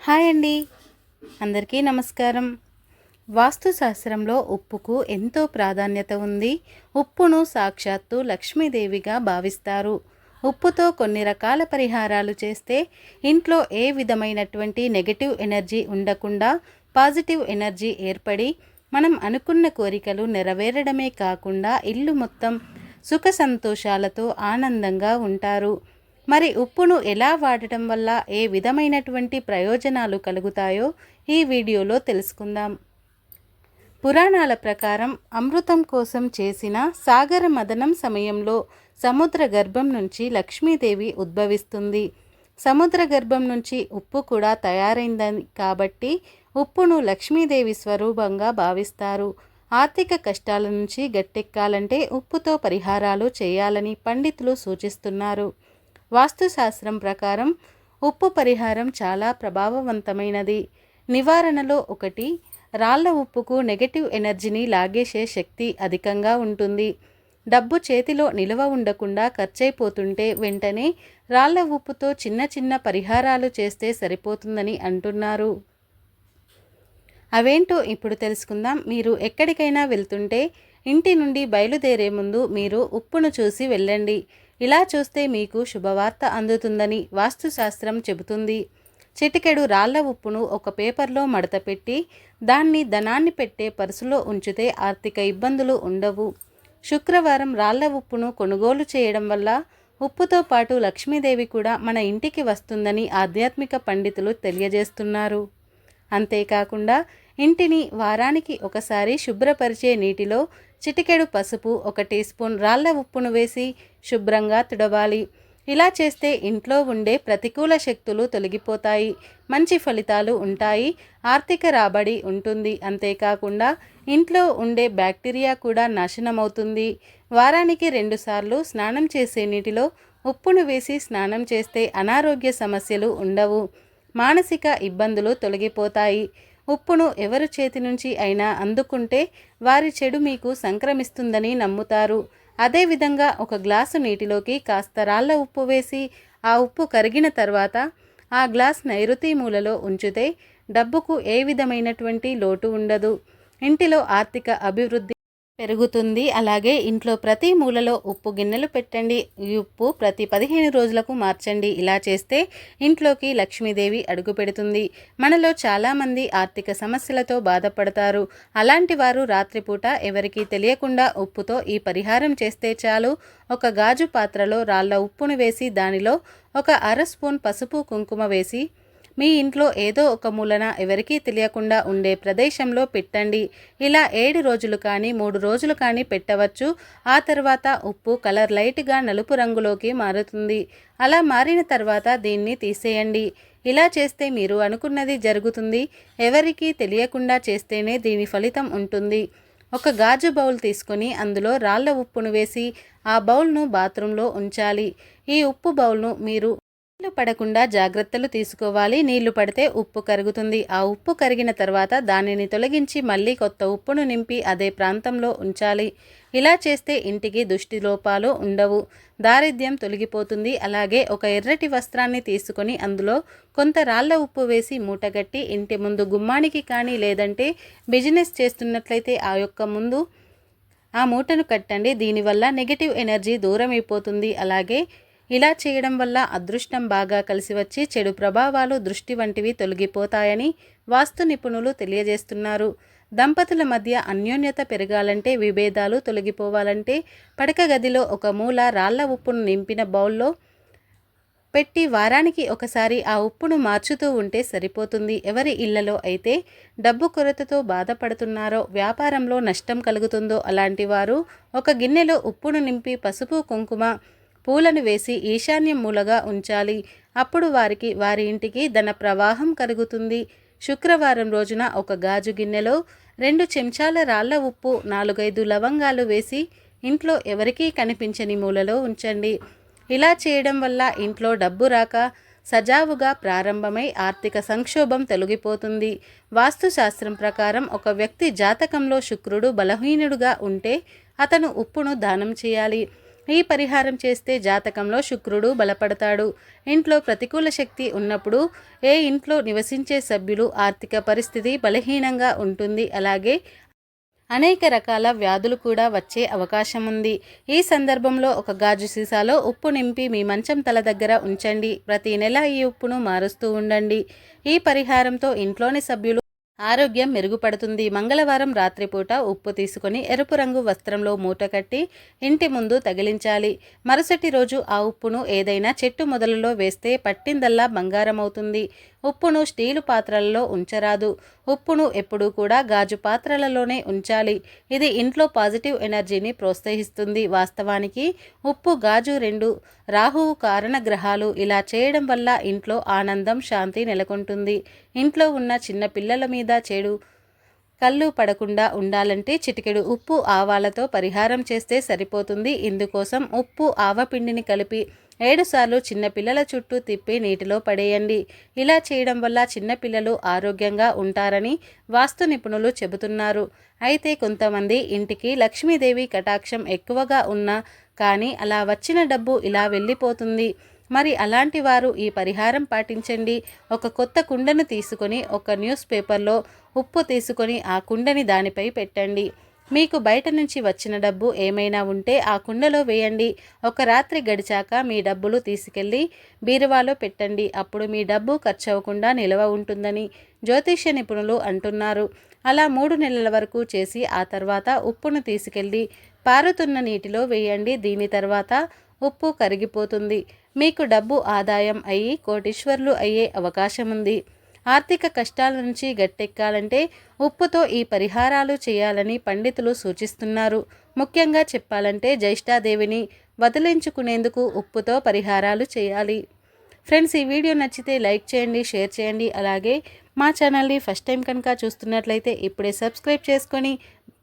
Hi అండి. అందరికీ నమస్కారం. వాస్తుశాస్త్రంలో ఉప్పుకు ఎంతో ప్రాధాన్యత ఉంది. ఉప్పును సాక్షాత్తు లక్ష్మీదేవిగా భావిస్తారు. ఉప్పుతో కొన్ని రకాల పరిహారాలు చేస్తే ఇంట్లో ఏ విధమైనటువంటి నెగటివ్ ఎనర్జీ ఉండకుండా పాజిటివ్ ఎనర్జీ ఏర్పడి మనం అనుకున్న కోరికలు నెరవేరడమే కాకుండా ఇల్లు మొత్తం సుఖ సంతోషాలతో ఆనందంగా ఉంటారు. మరి ఉప్పును ఎలా వాడటం వల్ల ఏ విధమైనటువంటి ప్రయోజనాలు కలుగుతాయో ఈ వీడియోలో తెలుసుకుందాం. పురాణాల ప్రకారం అమృతం కోసం చేసిన సాగర మదనం సమయంలో సముద్ర గర్భం నుంచి లక్ష్మీదేవి ఉద్భవిస్తుంది. సముద్ర గర్భం నుంచి ఉప్పు కూడా తయారైందని కాబట్టి ఉప్పును లక్ష్మీదేవి స్వరూపంగా భావిస్తారు. ఆర్థిక కష్టాల నుంచి గట్టెక్కాలంటే ఉప్పుతో పరిహారాలు చేయాలని పండితులు సూచిస్తున్నారు. వాస్తుశాస్త్రం ప్రకారం ఉప్పు పరిహారం చాలా ప్రభావవంతమైనది. నివారణలో ఒకటి రాళ్ళ ఉప్పుకు నెగటివ్ ఎనర్జీని లాగేసే శక్తి అధికంగా ఉంటుంది. డబ్బు చేతిలో నిలవ ఉండకుండా ఖర్చయిపోతుంటే వెంటనే రాళ్ళ ఉప్పుతో చిన్న చిన్న పరిహారాలు చేస్తే సరిపోతుందని అంటున్నారు. అవేంటో ఇప్పుడు తెలుసుకుందాం. మీరు ఎక్కడికైనా వెళ్తుంటే ఇంటి నుండి బయలుదేరే ముందు మీరు ఉప్పును చూసి వెళ్ళండి. ఇలా చూస్తే మీకు శుభవార్త అందుతుందని వాస్తుశాస్త్రం చెబుతుంది. చిటికెడు రాళ్ళ ఉప్పును ఒక పేపర్లో మడతపెట్టి దాన్ని ధనాన్ని పెట్టే పర్సులో ఉంచితే ఆర్థిక ఇబ్బందులు ఉండవు. శుక్రవారం రాళ్ళ ఉప్పును కొనుగోలు చేయడం వల్ల ఉప్పుతో పాటు లక్ష్మీదేవి కూడా మన ఇంటికి వస్తుందని ఆధ్యాత్మిక పండితులు తెలియజేస్తున్నారు. అంతేకాకుండా ఇంటిని వారానికి ఒకసారి శుభ్రపరిచే నీటిలో చిటికెడు పసుపు ఒక టీ స్పూన్ రాళ్ళ ఉప్పును వేసి శుభ్రంగా తుడవాలి. ఇలా చేస్తే ఇంట్లో ఉండే ప్రతికూల శక్తులు తొలగిపోతాయి. మంచి ఫలితాలు ఉంటాయి. ఆర్థిక రాబడి ఉంటుంది. అంతేకాకుండా ఇంట్లో ఉండే బ్యాక్టీరియా కూడా నాశనమవుతుంది. వారానికి రెండుసార్లు స్నానం చేసే నీటిలో ఉప్పును వేసి స్నానం చేస్తే అనారోగ్య సమస్యలు ఉండవు. మానసిక ఇబ్బందులు తొలగిపోతాయి. ఉప్పును ఎవరు చేతి నుంచి అయినా అందుకుంటే వారి చెడు మీకు సంక్రమిస్తుందని నమ్ముతారు. అదేవిధంగా ఒక గ్లాసు నీటిలోకి కాస్త రాళ్ళ ఉప్పు వేసి ఆ ఉప్పు కరిగిన తర్వాత ఆ గ్లాస్ నైరుతి మూలలో ఉంచితే డబ్బుకు ఏ విధమైనటువంటి లోటు ఉండదు. ఇంటిలో ఆర్థిక అభివృద్ధి పెరుగుతుంది. అలాగే ఇంట్లో ప్రతి మూలలో ఉప్పు గిన్నెలు పెట్టండి. ఈ ఉప్పు ప్రతి పదిహేను రోజులకు మార్చండి. ఇలా చేస్తే ఇంట్లోకి లక్ష్మీదేవి అడుగు పెడుతుంది. మనలో చాలామంది ఆర్థిక సమస్యలతో బాధపడతారు. అలాంటి వారు రాత్రిపూట ఎవరికీ తెలియకుండా ఉప్పుతో ఈ పరిహారం చేస్తే చాలు. ఒక గాజు పాత్రలో రాళ్ళ ఉప్పును వేసి దానిలో ఒక అర స్పూన్ పసుపు కుంకుమ వేసి మీ ఇంట్లో ఏదో ఒక మూలన ఎవరికీ తెలియకుండా ఉండే ప్రదేశంలో పెట్టండి. ఇలా ఏడు రోజులు కానీ మూడు రోజులు కానీ పెట్టవచ్చు. ఆ తర్వాత ఉప్పు కలర్ లైట్గా నలుపు రంగులోకి మారుతుంది. అలా మారిన తర్వాత దీన్ని తీసేయండి. ఇలా చేస్తే మీరు అనుకున్నది జరుగుతుంది. ఎవరికీ తెలియకుండా చేస్తేనే దీని ఫలితం ఉంటుంది. ఒక గాజు బౌల్ తీసుకొని అందులో రాళ్ళ ఉప్పును వేసి ఆ బౌల్ను బాత్రూంలో ఉంచాలి. ఈ ఉప్పు బౌల్ను మీరు నీళ్ళు పడకుండా జాగ్రత్తలు తీసుకోవాలి. నీళ్ళు పడితే ఉప్పు కరుగుతుంది. ఆ ఉప్పు కరిగిన తర్వాత దానిని తొలగించి మళ్ళీ కొత్త ఉప్పును నింపి అదే ప్రాంతంలో ఉంచాలి. ఇలా చేస్తే ఇంటికి దుష్టి లోపాలు ఉండవు. దారిద్ర్యం తొలగిపోతుంది. అలాగే ఒక ఎర్రటి వస్త్రాన్ని తీసుకొని అందులో కొంత రాళ్ళ ఉప్పు వేసి మూటగట్టి ఇంటి ముందు గుమ్మానికి కానీ లేదంటే బిజినెస్ చేస్తున్నట్లయితే ఆ యొక్క ముందు ఆ మూటను కట్టండి. దీనివల్ల నెగిటివ్ ఎనర్జీ దూరం అయిపోతుంది అలాగే ఇలా చేయడం వల్ల అదృష్టం బాగా కలిసి వచ్చి చెడు ప్రభావాలు దృష్టి వంటివి తొలగిపోతాయని వాస్తు నిపుణులు తెలియజేస్తున్నారు. దంపతుల మధ్య అన్యోన్యత పెరగాలంటే విభేదాలు తొలగిపోవాలంటే పడక గదిలో ఒక మూల రాళ్ళ ఉప్పును నింపిన బౌల్లో పెట్టి వారానికి ఒకసారి ఆ ఉప్పును మార్చుతూ ఉంటే సరిపోతుంది. ఎవరి ఇళ్ళలో అయితే డబ్బు కొరతతో బాధపడుతున్నారో వ్యాపారంలో నష్టం కలుగుతుందో అలాంటి వారు ఒక గిన్నెలో ఉప్పును నింపి పసుపు కుంకుమ పూలను వేసి ఈశాన్యం మూలగా ఉంచాలి. అప్పుడు వారికి వారి ఇంటికి ధన ప్రవాహం కలుగుతుంది. శుక్రవారం రోజున ఒక గాజు గిన్నెలో రెండు చెంచాల రాళ్ళ ఉప్పు నాలుగైదు లవంగాలు వేసి ఇంట్లో ఎవరికీ కనిపించని మూలలో ఉంచండి. ఇలా చేయడం వల్ల ఇంట్లో డబ్బు రాక సజావుగా ప్రారంభమై ఆర్థిక సంక్షోభం తొలగిపోతుంది. వాస్తుశాస్త్రం ప్రకారం ఒక వ్యక్తి జాతకంలో శుక్రుడు బలహీనుడుగా ఉంటే అతను ఉప్పును దానం చేయాలి. ఈ పరిహారం చేస్తే జాతకంలో శుక్రుడు బలపడతాడు. ఇంట్లో ప్రతికూల శక్తి ఉన్నప్పుడు ఏ ఇంట్లో నివసించే సభ్యులు ఆర్థిక పరిస్థితి బలహీనంగా ఉంటుంది. అలాగే అనేక రకాల వ్యాధులు కూడా వచ్చే అవకాశం ఉంది. ఈ సందర్భంలో ఒక గాజు సీసాలో ఉప్పు నింపి మీ మంచం తల దగ్గర ఉంచండి. ప్రతి నెల ఈ ఉప్పును మారుస్తూ ఉండండి. ఈ పరిహారంతో ఇంట్లోని సభ్యులు ఆరోగ్యం మెరుగుపడుతుంది. మంగళవారం రాత్రిపూట ఉప్పు తీసుకొని ఎరుపు రంగు వస్త్రంలో మూట కట్టి ఇంటి ముందు తగిలించాలి. మరుసటి రోజు ఆ ఉప్పును ఏదైనా చెట్టు మొదలలో వేస్తే పట్టిందల్లా బంగారం అవుతుంది ఉప్పును స్టీలు పాత్రలలో ఉంచరాదు. ఉప్పును ఎప్పుడూ కూడా గాజు పాత్రలలోనే ఉంచాలి. ఇది ఇంట్లో పాజిటివ్ ఎనర్జీని ప్రోత్సహిస్తుంది. వాస్తవానికి ఉప్పు గాజు రెండు రాహువు కారణ గ్రహాలు ఇలా చేయడం వల్ల ఇంట్లో ఆనందం శాంతి నెలకొంటుంది. ఇంట్లో ఉన్న చిన్న పిల్లల మీద చెడు. కళ్ళు పడకుండా ఉండాలంటే చిటికెడు ఉప్పు ఆవాలతో పరిహారం చేస్తే సరిపోతుంది. ఇందుకోసం ఉప్పు ఆవపిండిని కలిపి ఏడుసార్లు చిన్నపిల్లల చుట్టూ తిప్పి నీటిలో పడేయండి. ఇలా చేయడం వల్ల చిన్నపిల్లలు ఆరోగ్యంగా ఉంటారని వాస్తు నిపుణులు చెబుతున్నారు. అయితే కొంతమంది ఇంటికి లక్ష్మీదేవి కటాక్షం ఎక్కువగా ఉన్నా కానీ అలా వచ్చిన డబ్బు ఇలా వెళ్ళిపోతుంది. మరి అలాంటి వారు ఈ పరిహారం పాటించండి. ఒక కొత్త కుండను తీసుకొని ఒక న్యూస్ పేపర్లో ఉప్పు తీసుకొని ఆ కుండని దానిపై పెట్టండి. మీకు బయట నుంచి వచ్చిన డబ్బు ఏమైనా ఉంటే ఆ కుండలో వేయండి. ఒక రాత్రి గడిచాక మీ డబ్బులు తీసుకెళ్ళి బీరువాలో పెట్టండి. అప్పుడు మీ డబ్బు ఖర్చు అవ్వకుండా నిల్వ ఉంటుందని జ్యోతిష్య నిపుణులు అంటున్నారు. అలా మూడు నెలల వరకు చేసి ఆ తర్వాత ఉప్పును తీసుకెళ్ళి పారుతున్న నీటిలో వేయండి. దీని తర్వాత ఉప్పు కరిగిపోతుంది. మీకు డబ్బు ఆదాయం అయ్యి కోటీశ్వర్లు అయ్యే అవకాశం ఉంది ఆర్థిక కష్టాల నుంచి గట్టెక్కాలంటే ఉప్పుతో ఈ పరిహారాలు చేయాలని పండితులు సూచిస్తున్నారు. ముఖ్యంగా చెప్పాలంటే జ్యేష్ఠాదేవిని వదిలించుకునేందుకు ఉప్పుతో పరిహారాలు చేయాలి. ఫ్రెండ్స్ ఈ వీడియో నచ్చితే లైక్ చేయండి షేర్ చేయండి. అలాగే మా ఛానల్ని ఫస్ట్ టైం కనుక చూస్తున్నట్లయితే ఇప్పుడే సబ్స్క్రైబ్ చేసుకొని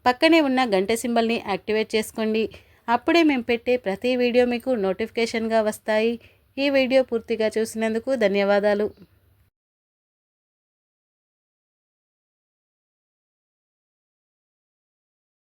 పక్కనే ఉన్న గంట సింబల్ని యాక్టివేట్ చేసుకోండి. అప్పుడే మేము పెట్టే ప్రతి వీడియో మీకు నోటిఫికేషన్గా వస్తాయి. ఈ వీడియో పూర్తిగా చూసినందుకు ధన్యవాదాలు.